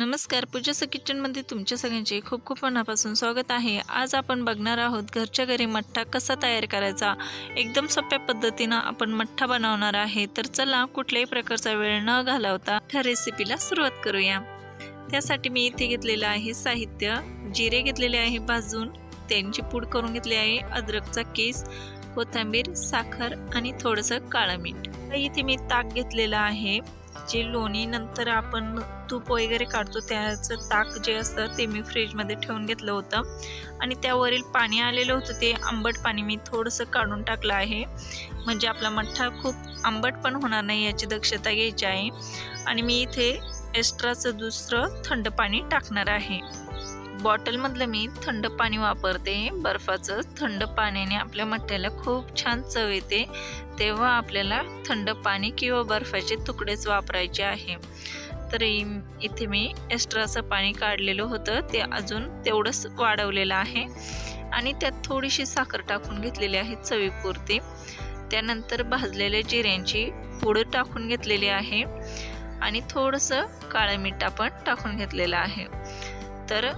नमस्कार पूजाचं किचनमध्ये तुमच्या सगळ्यांचे खूप खूप मनापासून स्वागत आहे. आज आपण बघणार आहोत घरच्या घरी मठ्ठा कसा तयार करायचा? एकदम सोप्या पद्धतीनं आपण मठ्ठा बनवणार आहे. तर चला कुठल्याही प्रकारचा वेळ न घालवता ह्या रेसिपीला सुरुवात करूया. त्यासाठी मी इथे घेतलेलं आहे साहित्य जिरे घेतलेले आहे भाजून त्यांची पूड करून घेतली आहे अद्रकचा केस कोथिंबीर साखर आणि थोडंसं काळं मीठ. इथे मी ताक घेतलेलं आहे. जे लोणी नंतर आपण तूप वगैरे काढतो त्याचं ताक जे असतं ते मी फ्रीजमध्ये ठेवून घेतलं होतं. आणि त्यावरील पाणी आलेलं होतं ते आंबट पाणी मी थोडंसं काढून टाकलं आहे. म्हणजे आपला मठ्ठा खूप आंबट पण होणार नाही याची दक्षता घ्यायची आहे. आणि मी इथे एक्स्ट्राचं दुसरं थंड पाणी टाकणार आहे. बॉटलमधलं मी थंड पाणी वापरते. बर्फाचं थंड पाण्याने आपल्या मठ्ठ्याला खूप छान चव येते. तेव्हा आपल्याला थंड पाणी किंवा बर्फाचे तुकडेच वापरायचे आहे. तर इथे मी एक्स्ट्राचं पाणी काढलेलं होतं. ते अजून तेवढंच वाढवलेलं आहे. आणि त्यात थोडीशी साखर टाकून घेतलेली आहे चवीपुरती. त्यानंतर भाजलेल्या जिऱ्यांची पूड टाकून घेतलेली आहे. आणि थोडंसं काळं मीठ आपण टाकून घेतलेलं आहे. तर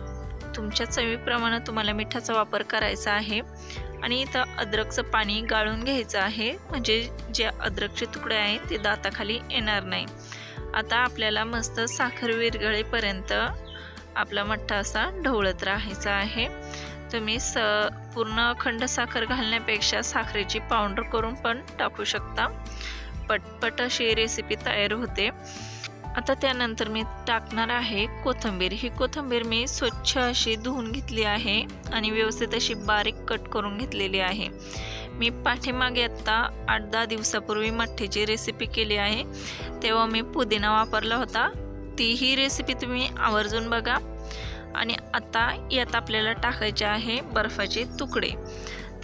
तुमच्या चवीप्रमाणे तुम्हाला मिठाचा वापर करायचा आहे. आणि इथं अद्रकचं पाणी गाळून घ्यायचं आहे. म्हणजे जे अद्रकचे तुकडे आहेत ते दाताखाली येणार नाही. आता आपल्याला मस्त साखर विरघळेपर्यंत आपला मठ्ठा असा ढवळत राहायचा आहे. तुम्ही स पूर्ण अखंड साखर घालण्यापेक्षा साखरेची पावडर करून पण टाकू शकता. पटपट अशी रेसिपी तयार होते. आता त्यानंतर मी टाकणार आहे कोथिंबीर. ही कोथिंबीर मी स्वच्छ अशी धुवून घेतली आहे आणि व्यवस्थित अशी बारीक कट करून घेतलेली आहे. मी पाठीमागे आत्ता आठ दहा दिवसापूर्वी मठ्ठीची रेसिपी केली आहे. तेव्हा मी पुदिना वापरला होता. तीही रेसिपी तुम्ही आवर्जून बघा. आणि आता यात आपल्याला टाकायचे आहे बर्फाचे तुकडे.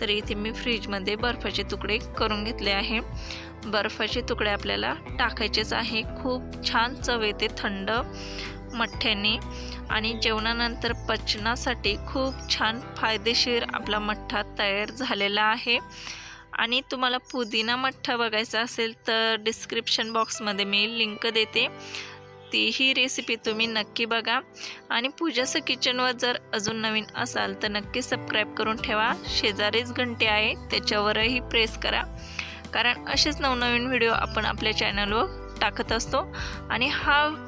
तर इथे मी फ्रीजमध्ये बर्फाचे तुकडे करून घेतले आहे. बर्फाचे तुकडे आपल्याला टाकायचेच आहे. खूप छान चव येते थंड मठ्ठ्याने आणि जेवणानंतर पचनासाठी खूप छान फायदेशीर आपला मठ्ठा तयार झालेला आहे. आणि तुम्हाला पुदिना मठ्ठा बघायचा असेल तर डिस्क्रिप्शन बॉक्समध्ये मी लिंक देते. तीही रेसिपी तुम्ही नक्की बघा. आणि पूजाचं किचनवर जर अजून नवीन असाल तर नक्की सबस्क्राईब करून ठेवा. शेजारीच घंटे आहे त्याच्यावरही प्रेस करा. कारण असेच नवनवीन व्हिडिओ आपण आपल्या चॅनलवर टाकत असतो. आणि हा